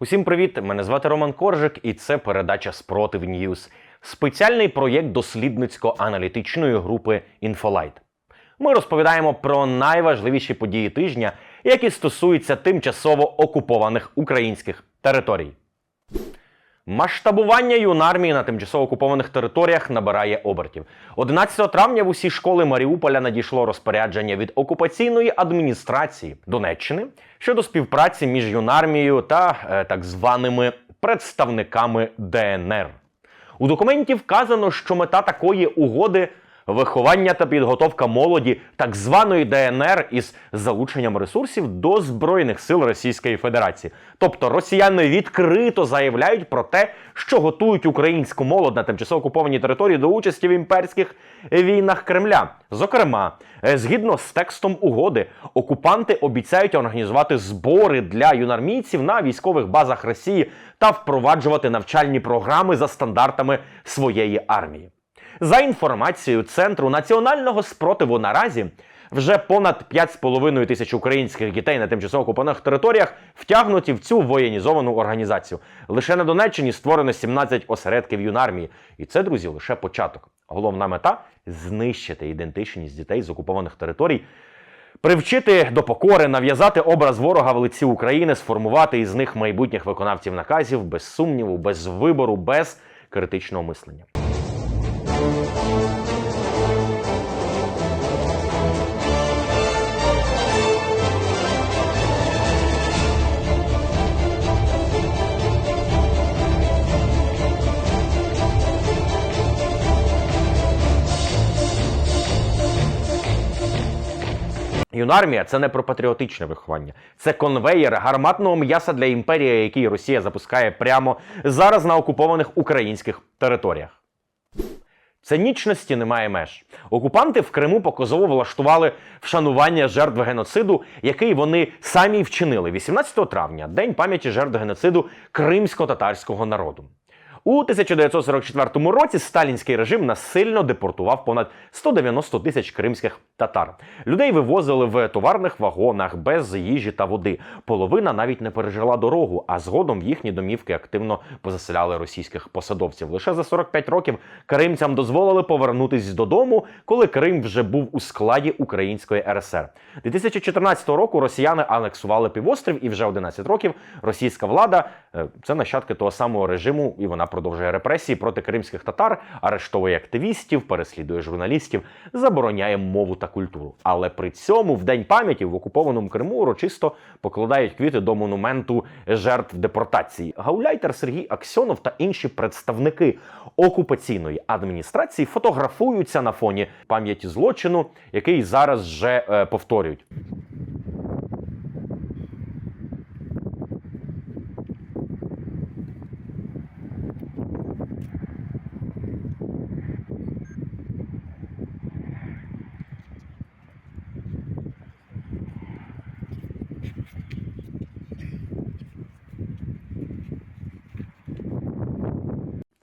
Усім привіт! Мене звати Роман Коржик, і це передача Спротив Ньюз. Спеціальний проєкт дослідницько-аналітичної групи Інфолайт. Ми розповідаємо про найважливіші події тижня, які стосуються тимчасово окупованих українських територій. Масштабування юнармії на тимчасово окупованих територіях набирає обертів. 11 травня в усі школи Маріуполя надійшло розпорядження від окупаційної адміністрації Донеччини щодо співпраці між юнармією та е, так званими представниками ДНР. У документі вказано, що мета такої угоди виховання та підготовка молоді так званої ДНР із залученням ресурсів до Збройних сил Російської Федерації. Тобто росіяни відкрито заявляють про те, що готують українську молодь на тимчасово окупованій території до участі в імперських війнах Кремля. Зокрема, е, згідно з текстом угоди, окупанти обіцяють організувати збори для юнармійців на військових базах Росії та впроваджувати навчальні програми за стандартами своєї армії. За інформацією Центру національного спротиву наразі вже понад 5,5 тисяч українських дітей на тимчасово окупованих територіях втягнуті в цю воєнізовану організацію. Лише на Донеччині створено 17 осередків юнармії. І це, друзі, лише початок. Головна мета знищити ідентичність дітей з окупованих територій. Привчити до покори, нав'язати образ ворога в лиці України, сформувати із них майбутніх виконавців наказів без сумніву, без вибору, без критичного мислення. Юнармія це не про патріотичне виховання, це конвеєр гарматного м'яса для імперії, який Росія запускає прямо зараз на окупованих українських територіях. Цинічності немає меж. Окупанти в Криму показово влаштували вшанування жертв геноциду, який вони самі вчинили 18 травня, день пам'яті жертв геноциду кримсько-татарського народу. У 1944 році сталінський режим насильно депортував понад 190 тисяч кримських татар. Людей вивозили в товарних вагонах без їжі та води. Половина навіть не пережила дорогу, а згодом їхні домівки активно позаселяли російських посадовців. Лише за 45 років кримцям дозволили повернутись додому, коли Крим вже був у складі Української РСР. 2014 року росіяни анексували півострів, і вже 11 років російська влада е, це нащадки того самого режиму, і вона продовжує репресії проти кримських татар, арештовує активістів, переслідує журналістів, забороняє мову та культуру. Але при цьому в день пам'яті в окупованому Криму урочисто покладають квіти до монументу жертв депортації. Гауляйтер Сергій Аксьонов та інші представники окупаційної адміністрації фотографуються на фоні пам'яті злочину, який зараз вже е, повторюють.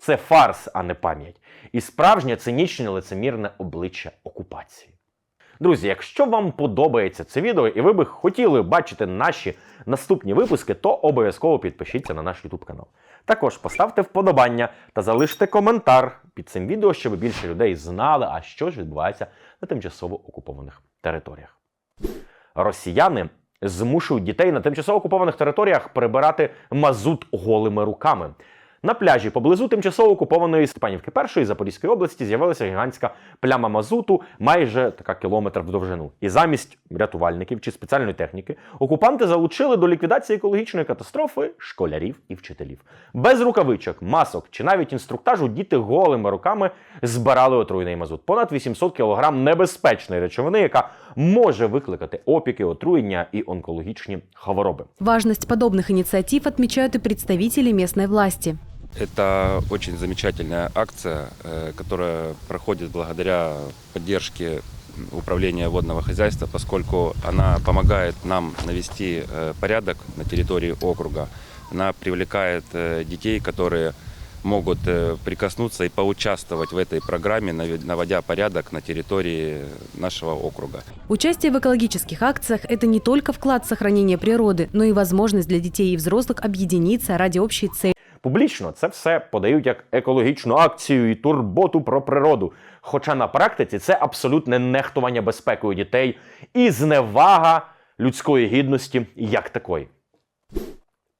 Це фарс, а не пам'ять. І справжнє цинічне лицемірне обличчя окупації. Друзі, якщо вам подобається це відео і ви би хотіли бачити наші наступні випуски, то обов'язково підпишіться на наш YouTube канал. Також поставте вподобання та залиште коментар під цим відео, щоб більше людей знали, а що ж відбувається на тимчасово окупованих територіях. Росіяни змушують дітей на тимчасово окупованих територіях прибирати мазут голими руками. На пляжі поблизу тимчасово окупованої Степанівки першої Запорізької області з'явилася гігантська пляма мазуту, майже така кілометр в довжину. І замість рятувальників чи спеціальної техніки окупанти залучили до ліквідації екологічної катастрофи школярів і вчителів. Без рукавичок, масок чи навіть інструктажу діти голими руками збирали отруєний мазут. Понад 800 кг небезпечної речовини, яка може викликати опіки, отруєння і онкологічні хвороби. Важность подобных инициатив отмечают и представители местной власти. Это очень замечательная акция, э, которая проходит благодаря поддержке управления водного хозяйства, поскольку она помогает нам навести э, порядок на территории округа. Она привлекает э, детей, которые могут прикоснуться и поучаствовать в этой программе, наводя порядок на территории нашего округа. Участие в экологических акциях – это не только вклад в сохранение природы, но и возможность для детей и взрослых объединиться ради общей цели. Публічно це все подають як екологічну акцію і турботу про природу. Хоча на практиці це абсолютне нехтування безпекою дітей і зневага людської гідності як такої.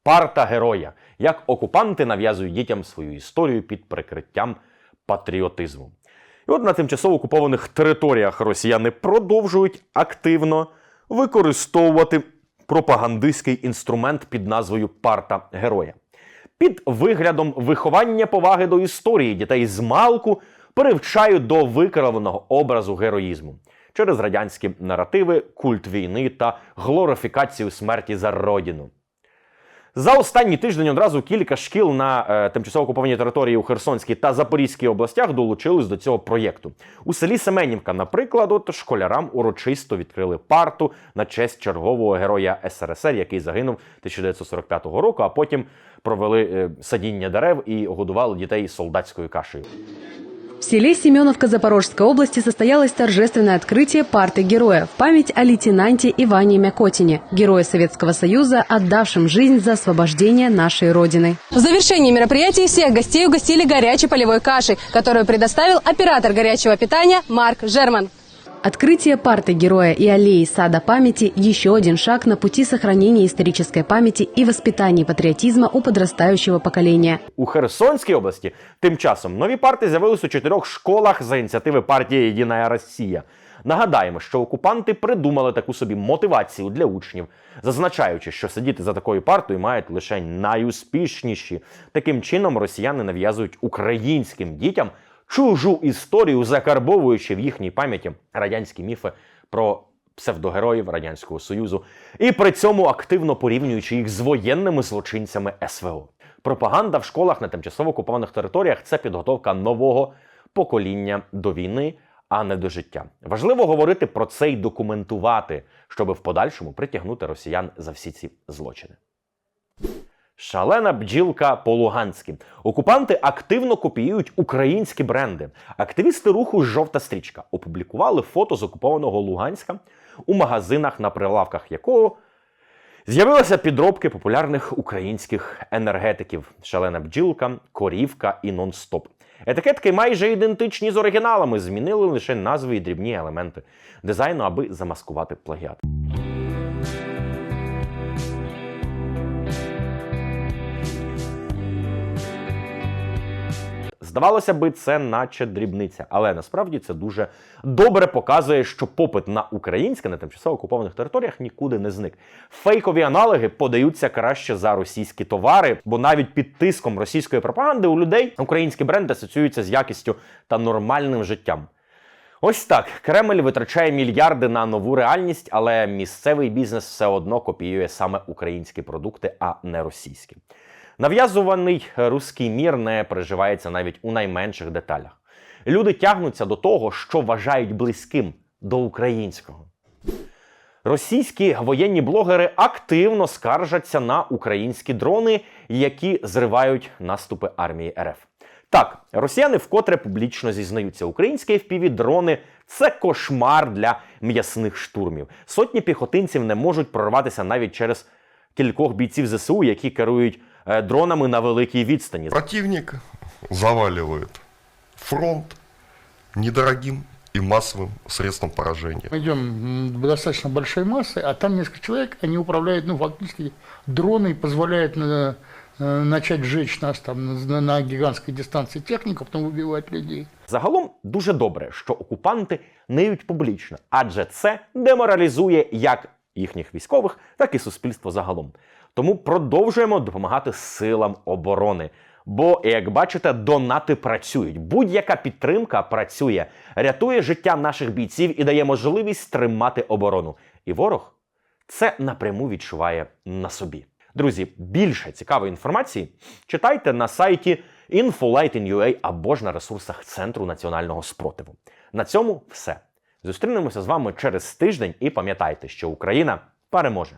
Парта героя. Як окупанти нав'язують дітям свою історію під прикриттям патріотизму. І от на тимчасово окупованих територіях росіяни продовжують активно використовувати пропагандистський інструмент під назвою Парта героя. Під виглядом виховання поваги до історії дітей з малку перевчають до викривленого образу героїзму через радянські наративи, культ війни та глорифікацію смерті за родину. За останній тиждень одразу кілька шкіл на е, тимчасово окупованій території у Херсонській та Запорізькій областях долучились до цього проєкту. У селі Семенівка, наприклад, от школярам урочисто відкрили парту на честь чергового героя СРСР, який загинув 1945 року, а потім провели е, садіння дерев і годували дітей солдатською кашею. В селе Семеновка Запорожской области состоялось торжественное открытие парты героя в память о лейтенанте Иване Мякотине, герое Советского Союза, отдавшем жизнь за освобождение нашей Родины. В завершении мероприятия всех гостей угостили горячей полевой кашей, которую предоставил оператор горячего питания Марк Жерман. Открытие парты героя и аллеи сада памяти – еще один шаг на пути сохранения исторической памяти и воспитания патриотизма у подрастающего поколения. У Херсонській області тим часом нові парти з'явились у чотирьох школах за ініціативи партії Єдина Росія. Нагадаємо, що окупанти придумали таку собі мотивацію для учнів, зазначаючи, що сидіти за такою партою мають лише найуспішніші. Таким чином росіяни нав'язують українським дітям чужу історію, закарбовуючи в їхній пам'яті радянські міфи про псевдогероїв Радянського Союзу, і при цьому активно порівнюючи їх з воєнними злочинцями СВО. Пропаганда в школах на тимчасово окупованих територіях це підготовка нового покоління до війни, а не до життя. Важливо говорити про це і документувати, щоб в подальшому притягнути росіян за всі ці злочини. Шалена бджілка по-луганськи. Окупанти активно копіюють українські бренди. Активісти руху Жовта стрічка опублікували фото з окупованого Луганська у магазинах, на прилавках якого з'явилися підробки популярних українських енергетиків: шалена бджілка, корівка і нон-стоп. Етикетки майже ідентичні з оригіналами, змінили лише назви і дрібні елементи дизайну, аби замаскувати плагіат. Здавалося би, це наче дрібниця, але насправді це дуже добре показує, що попит на українське на тимчасово окупованих територіях нікуди не зник. Фейкові аналоги подаються краще за російські товари, бо навіть під тиском російської пропаганди у людей українські бренди асоціюються з якістю та нормальним життям. Ось так Кремль витрачає мільярди на нову реальність, але місцевий бізнес все одно копіює саме українські продукти, а не російські. Нав'язуваний руський мір не переживається навіть у найменших деталях. Люди тягнуться до того, що вважають близьким до українського. Російські воєнні блогери активно скаржаться на українські дрони, які зривають наступи армії РФ. Так, росіяни вкотре публічно зізнаються, українські fpv дрони це кошмар для м'ясних штурмів. Сотні піхотинців не можуть прорватися навіть через кількох бійців ЗСУ, які керують дронами на великій відстані. Противник заваливает фронт недорогим и массовым средством поражения. Мы идем м, достаточно большой массой, а там несколько человек, они управляют, ну, фактически дроны и позволяют на- э, начать жечь нас там на, на гигантской дистанции технику, потом убивать людей. Загалом дуже добре, що окупанти ниють публічно, адже це деморалізує як їхніх військових, так і суспільство загалом. Тому продовжуємо допомагати силам оборони. Бо, як бачите, донати працюють. Будь-яка підтримка працює, рятує життя наших бійців і дає можливість тримати оборону. І ворог це напряму відчуває на собі. Друзі, більше цікавої інформації читайте на сайті Infolight.in.ua або ж на ресурсах Центру національного спротиву. На цьому все. Зустрінемося з вами через тиждень і пам'ятайте, що Україна переможе.